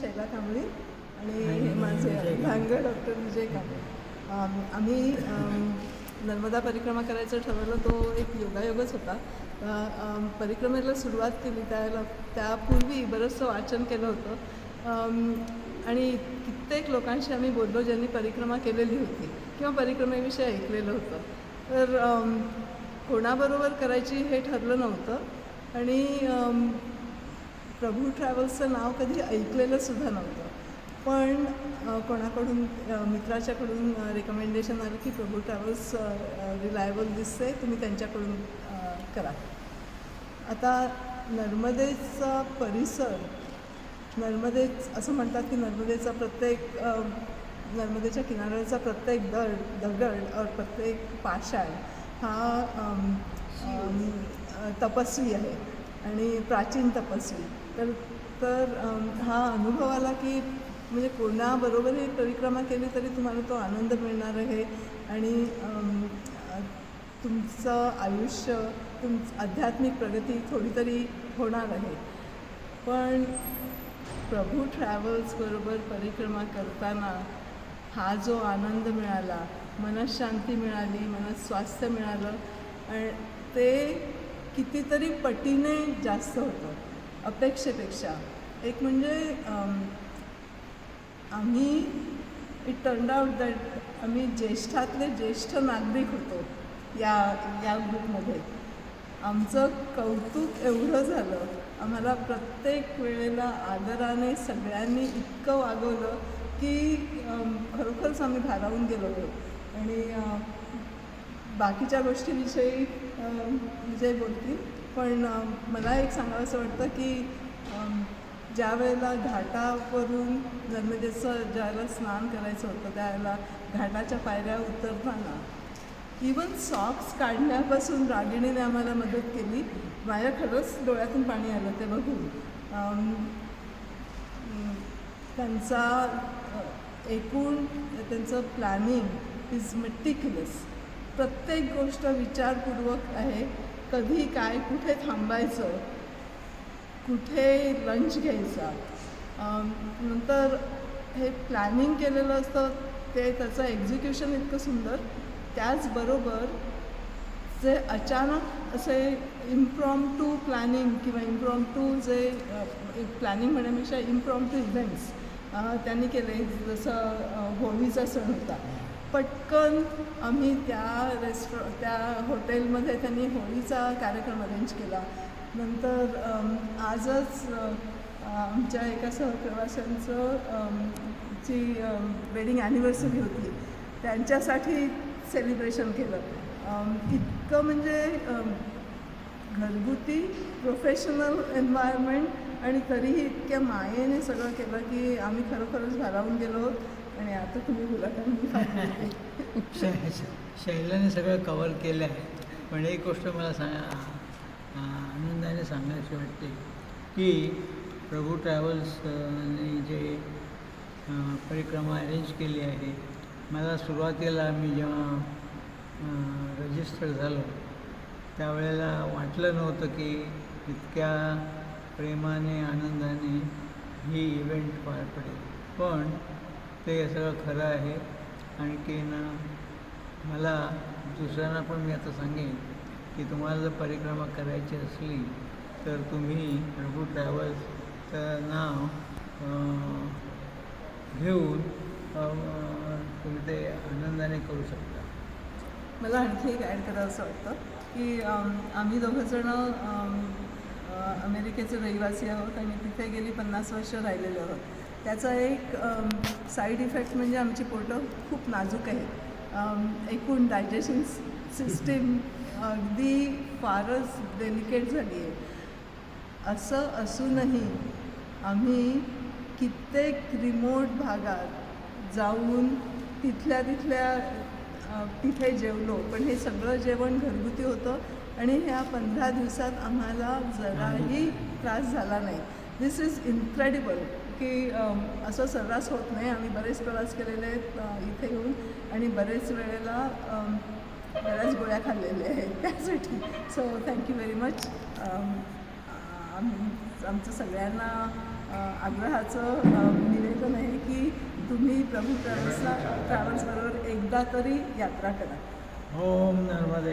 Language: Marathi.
शैला कांबळी आणि हे माझे भांग डॉक्टर विजय कांबळे. आम्ही नर्मदा परिक्रमा करायचं ठरवलं तो एक योगायोगच होता. परिक्रमेला सुरुवात केली त्याला त्यापूर्वी बरंचसं वाचन केलं होतं. आणि कित्येक लोकांशी आम्ही बोललो ज्यांनी परिक्रमा केलेली होती किंवा परिक्रमेविषयी ऐकलेलं होतं. तर कोणाबरोबर करायची हे ठरलं नव्हतं. आणि प्रभू ट्रॅव्हल्सचं नाव कधी ऐकलेलं सुद्धा नव्हतं. पण कोणाकडून मित्राच्याकडून रिकमेंडेशन आलं की प्रभू ट्रॅव्हल्स रिलायबल दिसते तुम्ही त्यांच्याकडून करा. आता नर्मदेचा परिसर नर्मदेच असं म्हणतात की नर्मदेचा प्रत्येक नर्मदेच्या किनाऱ्याचा प्रत्येक दड दगड और प्रत्येक पाषाण हा तपस्वी आहे. आणि प्राचीन तपस्वी. तर तर हा अनुभव आला की म्हणजे कोणाबरोबरही परिक्रमा केली तरी तुम्हाला तो आनंद मिळणार आहे आणि तुमचं आयुष्य तुम आध्यात्मिक प्रगती थोडी तरी होणार आहे. पण प्रभू ट्रॅव्हल्सबरोबर परिक्रमा करताना हा जो आनंद मिळाला मनशांती मिळाली मनस स्वास्थ्य मिळालं आणि ते कितीतरी पटीने जास्त होतं. अपेक्षेपेक्षा. एक म्हणजे आम्ही इट टर्न आउट दॅट आम्ही ज्येष्ठातले ज्येष्ठ नागरिक होतो या या ग्रुपमध्ये आमचं कौतुक एवढं झालं आम्हाला प्रत्येक वेळेला आदराने सगळ्यांनी इतकं वागवलं की खरोखरच आम्ही भारावून गेलो होतो. आणि बाकीच्या गोष्टीविषयी विजय बोलतील. पण मला एक सांगावंसं वाटतं की ज्या वेळेला घाटावरून नर्मदेचं ज्यावेळेला स्नान करायचं होतं त्यावेळेला घाटाच्या पायऱ्या उतरताना इवन सॉक्स काढण्यापासून रागिणीने आम्हाला मदत केली. माझ्या खरंच डोळ्यातून पाणी आलं ते बघून. त्यांचा एकूण त्यांचं प्लॅनिंग इज मेटिक्युलस प्रत्येक गोष्ट विचारपूर्वक आहे. कधी काय कुठे थांबायचं कुठे लंच घ्यायचा. नंतर हे प्लॅनिंग केलेलं असतं ते त्याचं एक्झिक्युशन इतकं सुंदर. त्याचबरोबर जे अचानक असे इम्प्रॉम टू प्लॅनिंग किंवा इम्प्रॉम टू जे प्लॅनिंग म्हणण्यापेक्षा इम्प्रॉम टू इव्हेंट्स त्यांनी केले. जसं होळीचा सण होता. पटकन आम्ही त्या रेस्टॉ त्या हॉटेलमध्ये त्यांनी होळीचा कार्यक्रम अरेंज केला. नंतर आजच आमच्या एका सहप्रवाशांचं जी ची वेडिंग ॲनिव्हर्सरी होती त्यांच्यासाठी सेलिब्रेशन केलं. इतकं म्हणजे घरगुती प्रोफेशनल एन्व्हायरमेंट आणि तरीही इतक्या मायेने सगळं केलं की आम्ही खरोखरच भारावून गेलो. आणि आता तुम्ही मुलाखत शैलाने सगळं कवर केलं आहे. पण एक गोष्ट मला सांग आनंदाने सांगायची वाटते की प्रभू ट्रॅव्हल्सने जे परिक्रमा अरेंज केली आहे. मला सुरुवातीला मी जेव्हा रजिस्टर झालो त्यावेळेला वाटलं नव्हतं की इतक्या प्रेमाने आनंदाने ही इव्हेंट पार पडेल. पण ते सगळं खरं आहे. आणखीन मला दुसऱ्यांना पण मी आता सांगेन की तुम्हाला जर परिक्रमा करायची असली तर तुम्ही प्रभू ट्रॅव्हल्सचं नाव घेऊन तुम्ही ते आनंदाने करू शकता. मला आणखी एक ॲड करावं असं वाटतं की आम्ही दोघंजणं अमेरिकेचे रहिवासी आहोत आणि तिथे गेली पन्नास वर्ष राहिलेले आहोत. त्याचा एक साईड इफेक्ट म्हणजे आमची पोटं खूप नाजूक आहेत. एकूण डायजेशन सिस्टीम अगदी फारच डेलिकेट झाली आहे असं असूनही आम्ही कित्येक रिमोट भागात जाऊन तिथल्या तिथल्या तिथे जेवलो. पण हे सगळं जेवण घरगुती होतं आणि ह्या पंधरा दिवसात आम्हाला जराही त्रास झाला नाही. दिस इज इन्क्रेडिबल की असं सर्रास होत नाही. आम्ही बरेच प्रवास केलेले आहेत इथे येऊन. आणि बरेच वेळेला बऱ्याच गोळ्या खाल्लेल्या आहेत त्यासाठी. सो थँक्यू व्हेरी मच आम्ही आमचं सगळ्यांना आग्रहाचं निवेदन आहे की तुम्ही प्रभू ट्रॅव्हल्सला ट्रॅव्हल्सबरोबर एकदा तरी यात्रा करा. ओम नर्मदे